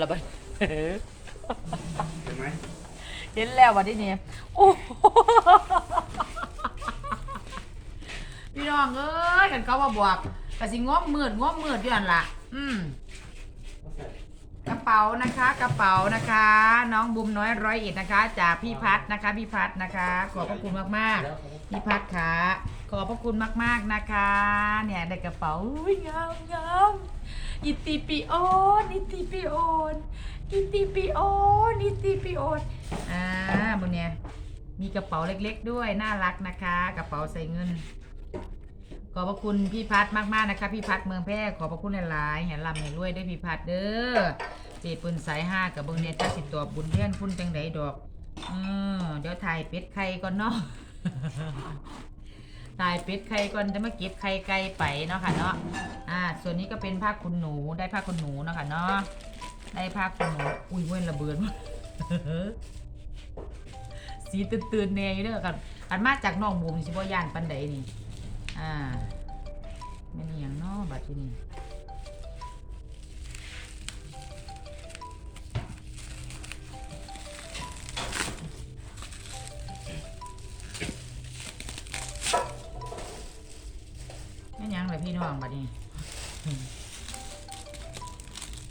ระเบิดเห็นไหมเห็นแล้ววันนี้นี่โอ้โหพี่น้องเอ้ยกันเขาว่าบวกกะสิง้อมมืดง้อมมืดอยู่นั่นล่ะอืมกระเป๋านะคะ กระเป๋านะคะ น้องบุมน้อยร้อยเอ็ดนะคะ จากพี่พัดนะคะ พี่พัดนะคะ ขอบพระคุณมากๆพี่พัดค่ะขอบพระคุณมากๆนะคะ เนี่ยได้กระเป๋าอุ้ยงามงาม อิติปิโอนอิติปิโอนอิติปิโอนอิติปิโอนอ่าบนเนี่ยมีกระเป๋าเล็กๆด้วยน่ารักนะคะ กระเป๋าใส่เงิน ขอบพระคุณพี่พัดมากๆนะคะ พี่พัดเมืองแพร่ขอบพระคุณหลายๆเห็นลำเห็นรวยด้วยพี่พัดเด้อเจปืนสายห้ากับเบิงเนี่ยจ้าสิตัวบุญเทียนคุณจังไดดอกเออเดี๋ยวถ่ายเป็ดไข่ก่อนเนาะ ตายเป็ดไข่ก่อนจะมาเก็บไข่ไก่ไปเนาะค่ะเนาะอ่า ส่วนนี้ก็เป็นผ้าขนหนูได้ผ้าขนหนูเนาะค่ะเนาะได้ผ้าขนหนูอุ้ยเว้นระเบิดมดสีตื่นๆแน่อยู่เด้อกันอันมาจากน้องบุมสิบ่ย่านปันเดนี่ อ่าไม่มีอย่างเนอบัดที่นี่ พี่น้องบัดนี้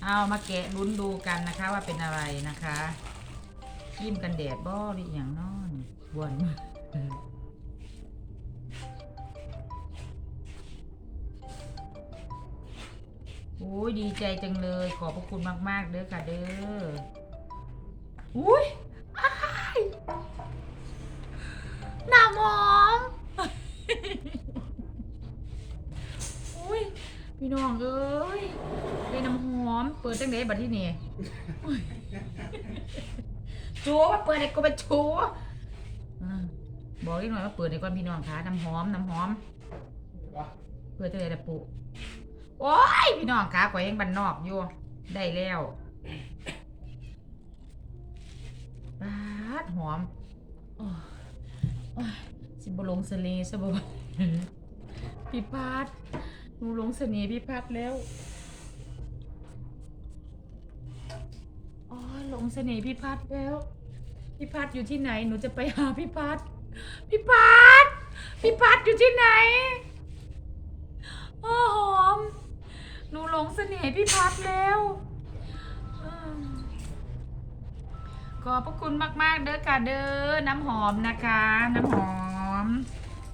เอามาแกะลุ้นดูกันนะคะว่าเป็นอะไรนะคะครีมกันแดดบ่หรืออย่างนอนบวนโอ้ยดีใจจังเลย ขอบพระคุณมาก ๆ เด้อค่ะเด้ออุ้ย น้องเอ้ยได้น้ำหอม เปิดจังไดบัดที่นี่อุ๊ยจัวว่าเปิดไอ้ก็ไปจัวอ่าบอกอีกหน่อยว่าเปิดไอ้ก่อนพี่น้องคะน้ำหอมน้ำหอมเพื่อจะได้ระปุโอ้ยพี่น้องขาข่อยยังบันนอกอยู่ ได้แล้วปาดหอมโอ้ยโอ้ยสิบลงเสน่ห์ซะบ่พี่พัด หนูหลงเสน่ห์พี่พัดแล้วอ้ยหลงเสน่ห์พี่พัดแล้ว พี่พัดอยู่ที่ไหน หนูจะไปหาพี่พัด พี่พัด พี่พัดอยู่ที่ไหนโอ้หอม หนูหลงเสน่ห์พี่พัดแล้วขอบพระคุณมาก ๆ เด้อค่ะเด้อน้ำหอมนะคะ น้ำหอม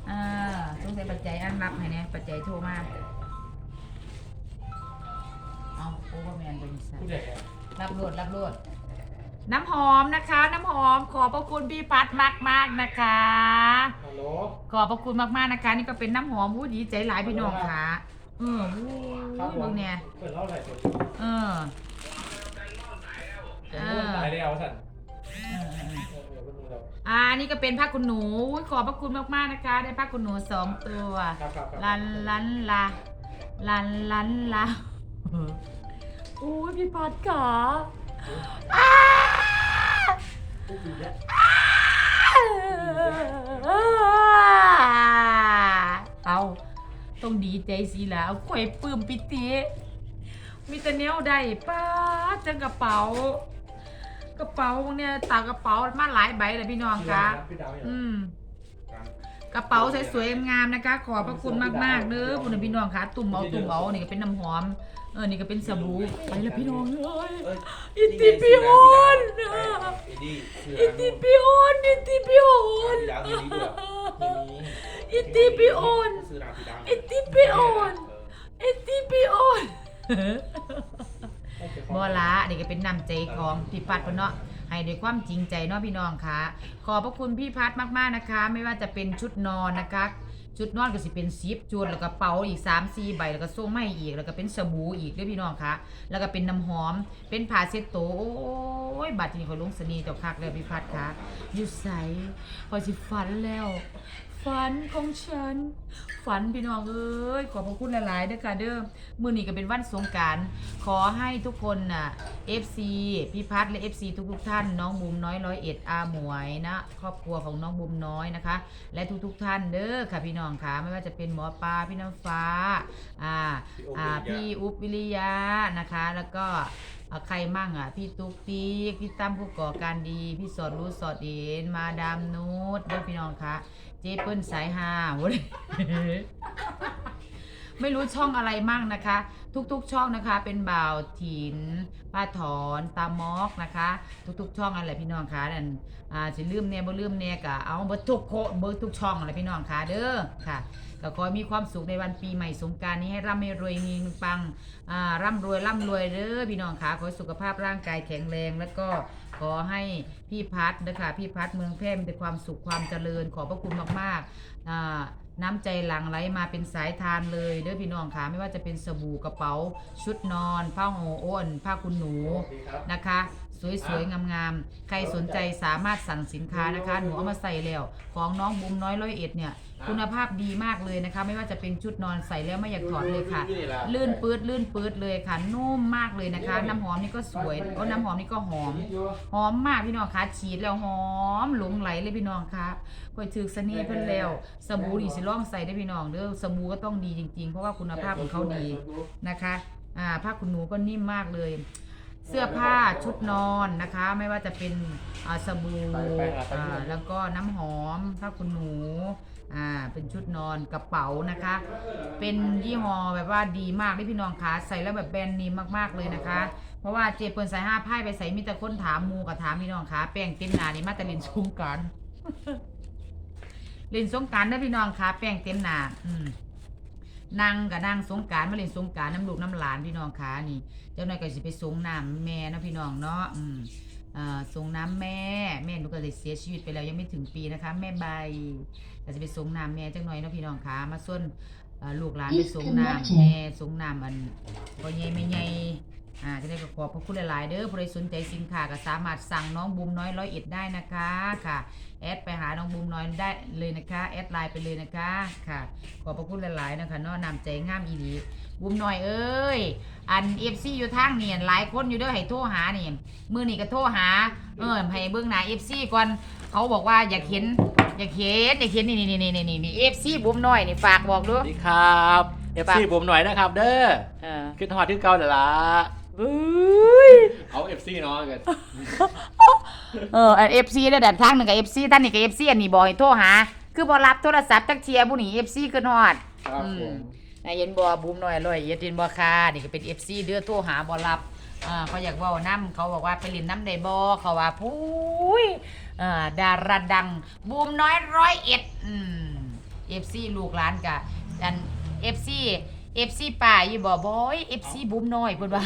อ่า ต้องใส่ปัจจัยอันรับให้เนี่ยปัจจัยโทรมาเอาโอเวอร์แมนเป็นสัตผู้ว์ใหญ่รับรวดรับรวดน้ำหอมนะคะ น้ำหอมขอบพระคุณพี่พัดมากๆนะคะ ฮัลโหลขอบพระคุณมากๆนะคะ นี่ก็เป็นน้ำหอมวู้ดีใจหลายพี่น้องค่ะเออวู้ครับยผมเบิ่งเนี่ยเปิดเล่าอะไรตัวเออผมรู้ตายแล้วสันเอ อเออเออเออเพิ่งรู้แล้วอ่านี่ก็เป็นผ้าคุณหนูอุ๊ยขอบพระคุณมากๆนะคะ ได้ผ้าคุณหนูสองตัวครับครับครับลันลันลาลันลันลาโอ้ยพี่พัดขาอ้าผู้หญิงเนี่ยเอาต้องดีใจสิล่ะเอาข่อยปลื้มปิติมีแต่แนวได้ป้าดจังกระเป๋า กระเป๋าเนี่ยตากระเป๋ามาหลายใบเลยพี่น้องคะพี่ดาวเนี่ยอืมกระเป๋าสวยๆงามๆนะคะ ขอบพระคุณมากๆเด้อคุณพี่น้องคะตุ่มเอาตุ่มเอานี่ก็เป็นน้ำหอมเออนี่ก็เป็นสบู่ไปแล้วพี่น้องเอ้ยเอ้ยอิติปิโอนไอ้ดีเสืออิติปิโอนอิติปิโอนพี่ดาวมีนี้ด้วยมีอิติปิโอนซื้อดาวพี่ดาวอิติปิโอนอิติปิโอน บอละนี่ก็เป็นน้ำใจของพี่พัดเพิ่นเนาะให้ด้วยความจริงใจเนาะพี่น้องค่ะ ขอบพระคุณพี่พัดมากๆนะคะ ไม่ว่าจะเป็นชุดนอนนะคะ ชุดนอนก็สิเป็นซิปจูนแล้วก็เป๋าอีก3ามสี่ใบแล้วก็ส่งไม่อีก แล้วก็เป็นสบู่อีกด้วยพี่น้องค่ะ แล้วก็เป็นน้ำหอม เป็นผ้าเช็ดโตวโอ้ยบัดนี้คอยลงสนีเจ้าคักแล้วพี่พัดค่ะอยู่ใสคอสิฝันแล้วฝันของฉัน ฝันพี่น้องเอ้ยขอบพระคุณหลายๆเด้อค่ะเด้อมื้อนี้ก็เป็นวันสงกรารขอให้ทุกคนน่ะ FC พี่พัดและ FC ทุกๆท่าน น้องบุมน้อยร้อยเอ็ดอาหมวยนะ ครอบครัวของน้องบุมน้อยนะคะ และทุกๆท่านเด้อค่ะพี่น้องค่ะไม่ว่าจะเป็นหมอปลาพี่น้ำฟ้าอ่าอ่าพี่อุ๊บวิริยะนะคะ แล้วก็ อะใครมั่งอะ พี่ตุ๊กติ๊กพี่ตั้มผู้ก่อการดี พี่สอดรู้สอดเอ็นมาดามนูดด้อพี่น้องคะเจ๊เปิ้ลสายฮาโว้ย ไม่รู้ช่องอะไรมั่งนะคะ ทุกๆช่องนะคะ เป็นบ่าวถินป้าถอนตามอกนะคะ ทุกๆ ช่องอะไรพี่น้องคะนั่นอ่าสิลืมเนี่ยบ่ลืมเนี่ยกะเอาเบิดทุกโคเบิดทุกช่องอะไรพี่น้องคะเด้อค่ะก็ขอให้มีความสุขในวันปีใหม่สงการนี้ให้ร่ำให้รวยมีเงินปังอ่าร่ำรวยร่ำรวยเด้อพี่น้องคะขอให้สุขภาพร่างกายแข็งแรงแล้วก็ขอให้พี่พัดนะคะพี่พัดเมืองแพร่มีแต่ความสุขความเจริญขอบพระคุณมากๆอ่า น้ำใจหลั่งไหลมาเป็นสายทานเลยเด้อพี่น้องค่ะไม่ว่าจะเป็นสบู่กระเป๋า ชุดนอน ผ้าห่มอ้นผ้าคุณหนูสวัสดีครับนะคะ สวยๆ งามๆ ใครสนใจสามารถสั่งสินค้านะคะ หนูเอามาใส่แล้ว ของน้องบุ้มน้อยร้อยเอ็ดเนี่ย คุณภาพดีมากเลยนะคะ ไม่ว่าจะเป็นชุดนอนใส่แล้วไม่อยากถอดเลยค่ะ ลื่นปื๊ดลื่นปื๊ดเลยค่ะ นุ่มมากเลยนะคะ น้ำหอมนี่ก็สวยโอ้น้ำหอมนี่ก็หอม หอมมากพี่น้องคะฉีดแล้วหอมหลงไหลเลยพี่น้องคะก็ถือเสน่ห์เพิ่นแล้วสบู่นี่สิลองใส่ได้พี่น้องเด้อสบู่ก็ต้องดีจริง ๆ เพราะว่าคุณภาพของเขาดีนะคะ อ่าผ้าคุณหนูก็นิ่มมากเลย เสื้อผ้าชุดนอนนะคะ ไม่ว่าจะเป็นอ่าสบู่อ่าแล้วก็น้ำหอมผ้าคุณหนูอ่าเป็นชุดนอนกระเป๋านะคะ เป็นยี่ห้อแบบว่าดีมากเลยพี่น้องคะใส่แล้วแบบแบรนด์เนีมมากๆเลยนะคะ เพราะว่าเจเปิลใส่ห้าไพ่ไปใส่มีแต่คนถามหมูกับถามพี่น้องคะแป้งเต็มหนานี่มาแต่ลินสงกรารลินสงกรารนะพี่น้องคะแป้งเต็มหนาอืม นั่งกับนั่งสงกรารมาเล่นสงกรารน้ำลูกน้ำหลานพี่น้องคะนี่ เจ้าหน่อยก็สิไปสงน้ำแม่เนาะพี่น้องเนาะอืมอ่าสงน้ำแม่แม่หนูก็เลยเสียชีวิตไปแล้วยังไม่ถึงปีนะคะ แม่ใบก็จะไปสงน้ำแม่จังหน่อยเนาะพี่น้องคะมาส่วนเอ่อลูกหลานไปสงน้ำแม่สงน้ำอันพ่อใหญ่แม่ใหญ่ อ่าจะได้ก็ขอบพระคุณหลาย ๆ เด้อใครสนใจสินค้าก็สามารถสั่งน้องบุมน้อยร้อยเอ็ดได้นะคะค่ะ แอดไปหาน้องบุมน้อยได้เลยนะคะ แอดไลน์ไปเลยนะคะค่ะ ขอบพระคุณหลาย ๆ นะคะเนาะนำใจงามอีหลีบุมน้อยเอ้ย อันเอฟซีอยู่ทางเนี่ยหลายคนอยู่เด้อให้โทรหานี่มือนี่ก็โทรหา เออให้เบิ่งหน้าเอฟซีก่อนเขาบอกว่าอยากเห็นอยากเห็นอยากเห็นนี่นี่นี่นี่นี่นี่เอฟซีบุ้มน้อยนี่ฝากบอกดูสวัสดีครับ FC ผมหน่อยนะครับ เด้อเออ ขึ้นฮอดที่เก่าเดี๋ยวละ บุ้ยเอา FC เนาะกันเอออันเอฟซีระดับทางหนึ่งกับเอฟซีท่านนี่กับเอฟซีอันนี้บอกให้โทรหา คือบ่รับโทรศัพท์จักเทียผู้นี้เอฟซีขึ้นฮอดครับอืผมมนายเย็นบัวบูมหน่อยลอยเย็นเย็นบัวคานี่ก็เป็นเอฟซีเดือโทรหาบ่รับอ่าเขาอยากเว่าน้ำเขาบอกว่าไปเลินน้ำไดบอเขาว่าพุ้ยอ่าดาราดังบูมน้อยร้อยเอ็ดอืมเอฟซีลูกหลานกะอันเอฟซีเอฟซีป่าอยู่บ่บอยเอฟซีบูมน้อยเพิ่นว่า